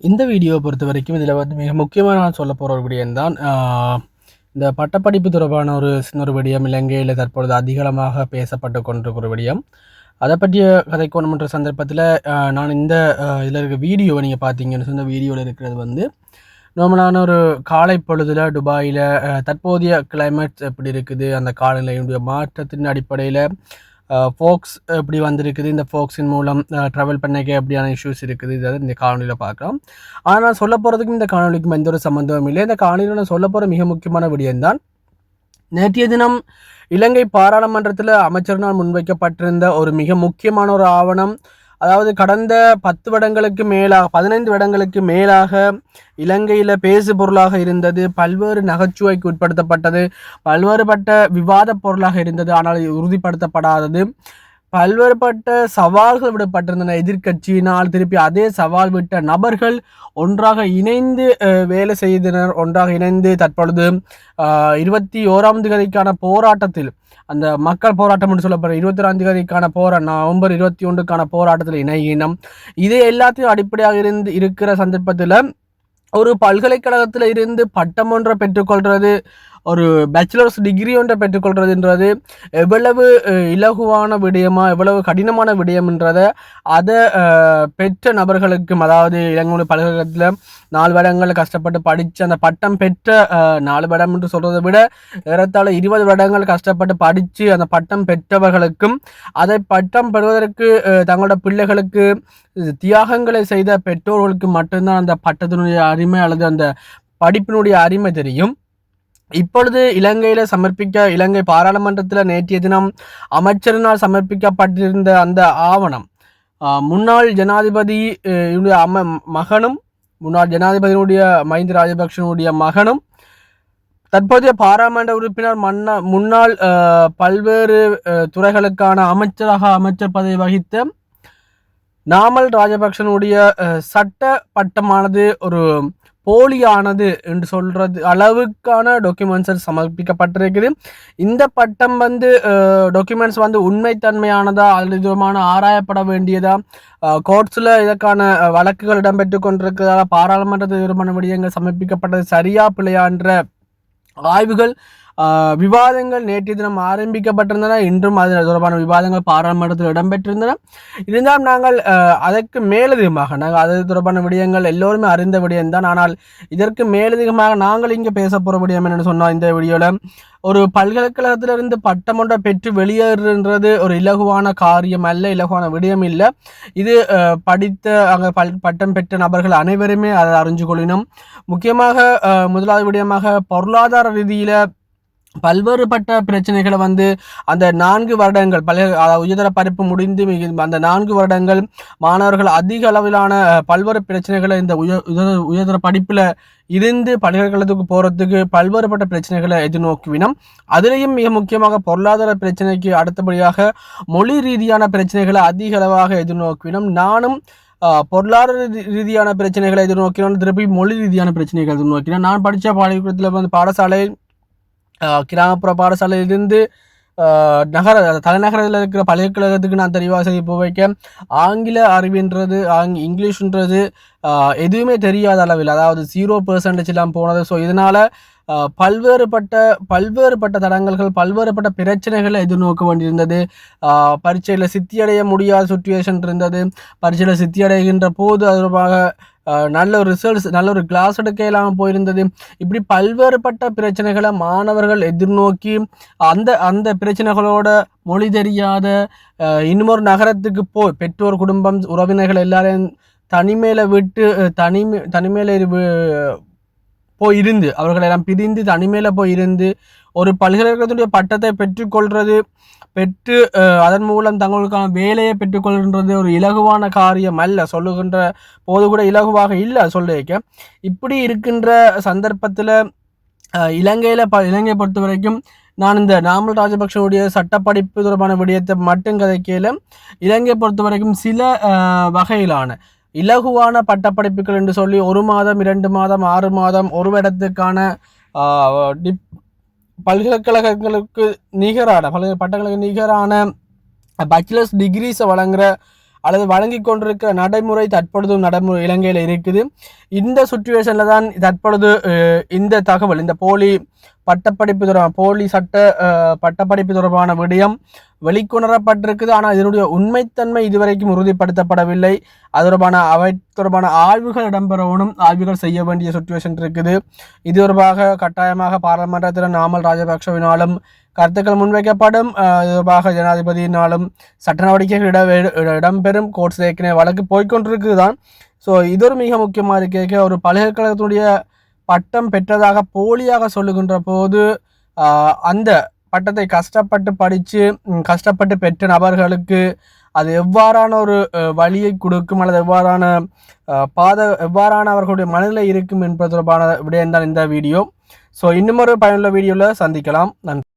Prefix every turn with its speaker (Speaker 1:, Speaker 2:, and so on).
Speaker 1: இந்த வீடியோவை பொறுத்த வரைக்கும் இதில் வந்து மிக முக்கியமாக நான் சொல்ல போகிற ஒரு விடயம் தான் இந்த பட்டப்படிப்பு தொடர்பான ஒரு சின்ன ஒரு விடயம் இலங்கையில் தற்பொழுது அதிகளமாக பேசப்பட்டு கொண்டிருக்கிற விடயம் அதை பற்றிய கதை கோணமன்ற சந்தர்ப்பத்தில் நான் இந்த இதில் இருக்க வீடியோவை நீங்கள் பார்த்தீங்கன்னு சொன்ன வீடியோவில் இருக்கிறது வந்து நார்மலான ஒரு காலை பொழுதில் துபாயில் தற்போதைய கிளைமேட் எப்படி இருக்குது அந்த காலநிலையுடைய மாற்றத்தின் அடிப்படையில் ஃபோக்ஸ் எப்படி வந்திருக்குது? இந்த ஃபோக்ஸின் மூலம் ட்ராவல் பண்ணிக்க எப்படியான இஷ்யூஸ் இருக்குது? இதை இந்த காணொலியில் பார்க்கலாம். ஆனால் நான் சொல்ல போகிறதுக்கும் இந்த காணொலிக்கும் எந்த ஒரு சம்மந்தமும் இல்லை. இந்த காணொலியில் நான் சொல்ல போகிற மிக முக்கியமான விடயம்தான் நேற்றைய தினம் இலங்கை பாராளுமன்றத்தில் அமைச்சரினால் முன்வைக்கப்பட்டிருந்த ஒரு மிக முக்கியமான ஒரு ஆவணம் அதாவது கடந்த பத்து வருடங்களுக்கு மேலாக பதினைந்து வருடங்களுக்கு மேலாக இலங்கையில் பேசு பொருளாக இருந்தது பல்வேறு நகைச்சுவைக்கு உட்படுத்தப்பட்டது பல்வேறுபட்ட விவாத பொருளாக இருந்தது ஆனால் உறுதிப்படுத்தப்படாதது. பல்வேறுபட்ட சவால்கள் விடப்பட்டிருந்தன. எதிர்கட்சியினால் திருப்பி அதே சவால் விட்ட நபர்கள் ஒன்றாக இணைந்து வேலை செய்தனர். ஒன்றாக இணைந்து தற்பொழுது இருபத்தி ஓராம் தேதிக்கான போராட்டத்தில் அந்த மக்கள் போராட்டம் என்று சொல்லப்படுற இருபத்தி ஒன்றாம் தேதிக்கான போரா நவம்பர் இருபத்தி ஒன்றுக்கான போராட்டத்தில் இணையினம் இது எல்லாத்தையும் அடிப்படையாக இருந்து இருக்கிற சந்தர்ப்பத்தில் ஒரு பல்கலைக்கழகத்தில் இருந்து பட்டம் ஒன்றை பெற்றுக்கொள்வது ஒரு பேச்சுலர்ஸ் டிகிரி ஒன்றை பெற்றுக்கொள்வதுன்றது எவ்வளவு இலகுவான விடயமா எவ்வளவு கடினமான விடயம்ன்றதை அதை பெற்ற நபர்களுக்கும் அதாவது இளங்கோடு பல்கலைக்கழகத்தில் நாலு வருடங்கள் கஷ்டப்பட்டு படித்து அந்த பட்டம் பெற்ற நாலு வருடம் என்று சொல்கிறத விட ஏறத்தாழ இருபது வருடங்கள் கஷ்டப்பட்டு படித்து அந்த பட்டம் பெற்றவர்களுக்கும் அதை பட்டம் பெறுவதற்கு தங்களோட பிள்ளைகளுக்கு தியாகங்களை செய்த பெற்றோர்களுக்கு மட்டும்தான் அந்த பட்டத்தினுடைய அருமை அல்லது அந்த படிப்பினுடைய அருமை தெரியும். இப்பொழுது இலங்கையில் சமர்ப்பிக்க இலங்கை பாராளுமன்றத்தில் நேற்றைய தினம் அமைச்சரினால் சமர்ப்பிக்கப்பட்டிருந்த அந்த ஆவணம் முன்னாள் ஜனாதிபதி அம மகனும் முன்னாள் ஜனாதிபதியினுடைய மஹிந்த ராஜபக்சனுடைய மகனும் தற்போதைய பாராளுமன்ற உறுப்பினர் மன்ன முன்னாள் பல்வேறு துறைகளுக்கான அமைச்சராக அமைச்சர் பதவி வகித்த நாமல் ராஜபக்சனுடைய சட்ட பட்டமானது ஒரு போலியானது என்று சொல்கிறது அளவுக்கான டாக்குமெண்ட்ஸ் சமர்ப்பிக்கப்பட்டிருக்குது. இந்த பட்டம் வந்து டாக்குமெண்ட்ஸ் வந்து உண்மைத்தன்மையானதா அல்லது விதமான ஆராயப்பட வேண்டியதா கோர்ட்ஸில் இதற்கான வழக்குகள் இடம்பெற்று கொண்டிருக்கிறதா பாராளுமன்றத்தில் விரும்பின விடயங்கள் சமர்ப்பிக்கப்பட்டது சரியா பிள்ளையான்ற ஆய்வுகள் விவாதங்கள் நேற்று தினம் ஆரம்பிக்கப்பட்டிருந்தன இன்றும் அது தொடர்பான விவாதங்கள் பாராளுமன்றத்தில் இடம்பெற்றிருந்தன இருந்தாலும் நாங்கள் அதற்கு மேலதிகமாக நாங்கள் அது தொடர்பான விடயங்கள் எல்லோருமே அறிந்த விடயம்தான் ஆனால் இதற்கு மேலதிகமாக நாங்கள் இங்கே பேச போகிற விடயம் என்னென்னு சொன்னோம் இந்த வீடியோவில் ஒரு பல்கலைக்கழகத்திலிருந்து பட்டம் ஒன்றை பெற்று வெளியேறுன்றது ஒரு இலகுவான காரியம் அல்ல இலகுவான விடயம் இல்லை இது படித்த அங்கே பல் பட்டம் பெற்ற நபர்கள் அனைவருமே அதை அறிஞ்சு கொள்ளினோம் முக்கியமாக முதலாவது விடயமாக பொருளாதார ரீதியில் பல்வேறுபட்ட பிரச்சனைகளை வந்து அந்த நான்கு வருடங்கள் பல உயர்தர படிப்பு முடிந்து அந்த நான்கு வருடங்கள் மாணவர்கள் அதிக அளவிலான பல்வேறு பிரச்சனைகளை இந்த உயர் உயர்தர படிப்பில் இருந்து பல்கலைக்கழகத்துக்கு போகிறதுக்கு பல்வேறுபட்ட பிரச்சனைகளை எதிர்நோக்குவினம். அதுலேயும் மிக முக்கியமாக பொருளாதார பிரச்சனைக்கு அடுத்தபடியாக மொழி ரீதியான பிரச்சனைகளை அதிக அளவாக எதிர்நோக்குவினம். நானும் பொருளாதார ரீதியான பிரச்சனைகளை எதிர்நோக்கினோம். திருப்பி மொழி ரீதியான பிரச்சனைகள் எதிர்நோக்கினோம். நான் படித்த பள்ளிக்கூடத்தில் வந்து பாடசாலை கிராமப்புற பாடசாலையிலிருந்து நகர தலைநகரத்தில் இருக்கிற பல்கலைக்கழகத்துக்கு நான் தெரிவாக போக வைக்க ஆங்கில அறிவுன்றது ஆங் இங்கிலீஷ்ன்றது எதுவுமே தெரியாத அளவில் அதாவது ஜீரோ பர்சன்டேஜ்லாம் போனது. ஸோ இதனால் பல்வேறுபட்ட பல்வேறுபட்ட தடங்கல்கள் பல்வேறுபட்ட பிரச்சனைகளை எதிர்நோக்க வேண்டியிருந்தது. பரீட்சையில் சித்தியடைய முடியாத சுச்சுவேஷன் இருந்தது. பரீட்சையில் சித்தியடைகின்ற போது அதுபாக நல்ல ஒரு ரிசல்ட்ஸ் நல்ல ஒரு கிளாஸ் எடுக்க இல்லாமல் போயிருந்தது. இப்படி பல்வேறுபட்ட பிரச்சனைகளை மாணவர்கள் எதிர்நோக்கி அந்த அந்த பிரச்சனைகளோட மொழி தெரியாத இன்னொரு நகரத்துக்கு போய் பெற்றோர் குடும்பம் உறவினர்கள் எல்லாரையும் தனிமையில் விட்டு தனிமை தனிமையில் போய் இருந்து அவர்களெல்லாம் பிரிந்து தனிமையில் போய் இருந்து ஒரு பல்கலைக்கழகத்துடைய பட்டத்தை பெற்றுக்கொள்வது பெற்று அதன் மூலம் தங்களுக்கான வேலையை பெற்றுக்கொள்கின்றது ஒரு இலகுவான காரியம் அல்ல. சொல்லுகின்ற போது கூட இலகுவாக இல்லை சொல்லியிருக்க இப்படி இருக்கின்ற சந்தர்ப்பத்தில் இலங்கையில் ப இலங்கையை பொறுத்த வரைக்கும் நான் இந்த நாமல் ராஜபக்ஷவுடைய சட்டப்படிப்பு தொடர்பான விடயத்தை மட்டும் கதைக்கையில் இலங்கையை பொறுத்த வரைக்கும் சில வகையிலான இலகுவான பட்டப்படிப்புகள் என்று சொல்லி ஒரு மாதம் இரண்டு மாதம் ஆறு மாதம் ஒரு இடத்துக்கான டிப் பல்கலைக்கழகங்களுக்கு நிகரான பல பட்டங்களுக்கு நிகரான பேச்சுலர்ஸ் டிகிரிஸை வழங்குகிற அல்லது வழங்கி கொண்டிருக்கிற நடைமுறை தற்பொழுதும் நடைமுறை இலங்கையில் இருக்குது. இந்த சுச்சுவேஷனில் தான் தற்பொழுது இந்த தகவல் இந்த போலி பட்டப்படிப்பு தொடர்பான போலி சட்ட பட்டப்படிப்பு தொடர்பான விடயம் வெளிக்கொணரப்பட்டிருக்குது. ஆனால் இதனுடைய உண்மைத்தன்மை இதுவரைக்கும் உறுதிப்படுத்தப்படவில்லை. அது தொடர்பான அவை தொடர்பான ஆய்வுகள் இடம்பெறவனும் ஆய்வுகள் செய்ய வேண்டிய சுச்சுவேஷன் இருக்குது. இது தொடர்பாக கட்டாயமாக பாராளுமன்றத்தில் நாமல் ராஜபக்சவினாலும் கருத்துக்கள் முன்வைக்கப்படும். இது தொடர்பாக ஜனாதிபதியினாலும் சட்ட நடவடிக்கைகள் இட இடம்பெறும். கோர்ட்ஸ் ஏற்கனவே வழக்கு போய்கொண்டிருக்குது தான் ஸோ இது ஒரு மிக முக்கியமாக இருக்க ஒரு பல்கலைக்கழகத்துடைய பட்டம் பெற்றதாக போலியாக சொல்லுகின்ற போது அந்த பட்டத்தை கஷ்டப்பட்டு படித்து கஷ்டப்பட்டு பெற்ற நபர்களுக்கு அது எவ்வாறான ஒரு வழியை கொடுக்கும் அல்லது எவ்வாறான பாதை பாத எவ்வாறான அவர்களுடைய மனநிலை இருக்கும் என்பது தொடர்பான விடயம்தான் இந்த வீடியோ. ஸோ இன்னும் ஒரு பயனுள்ள வீடியோவில் சந்திக்கலாம். நன்றி.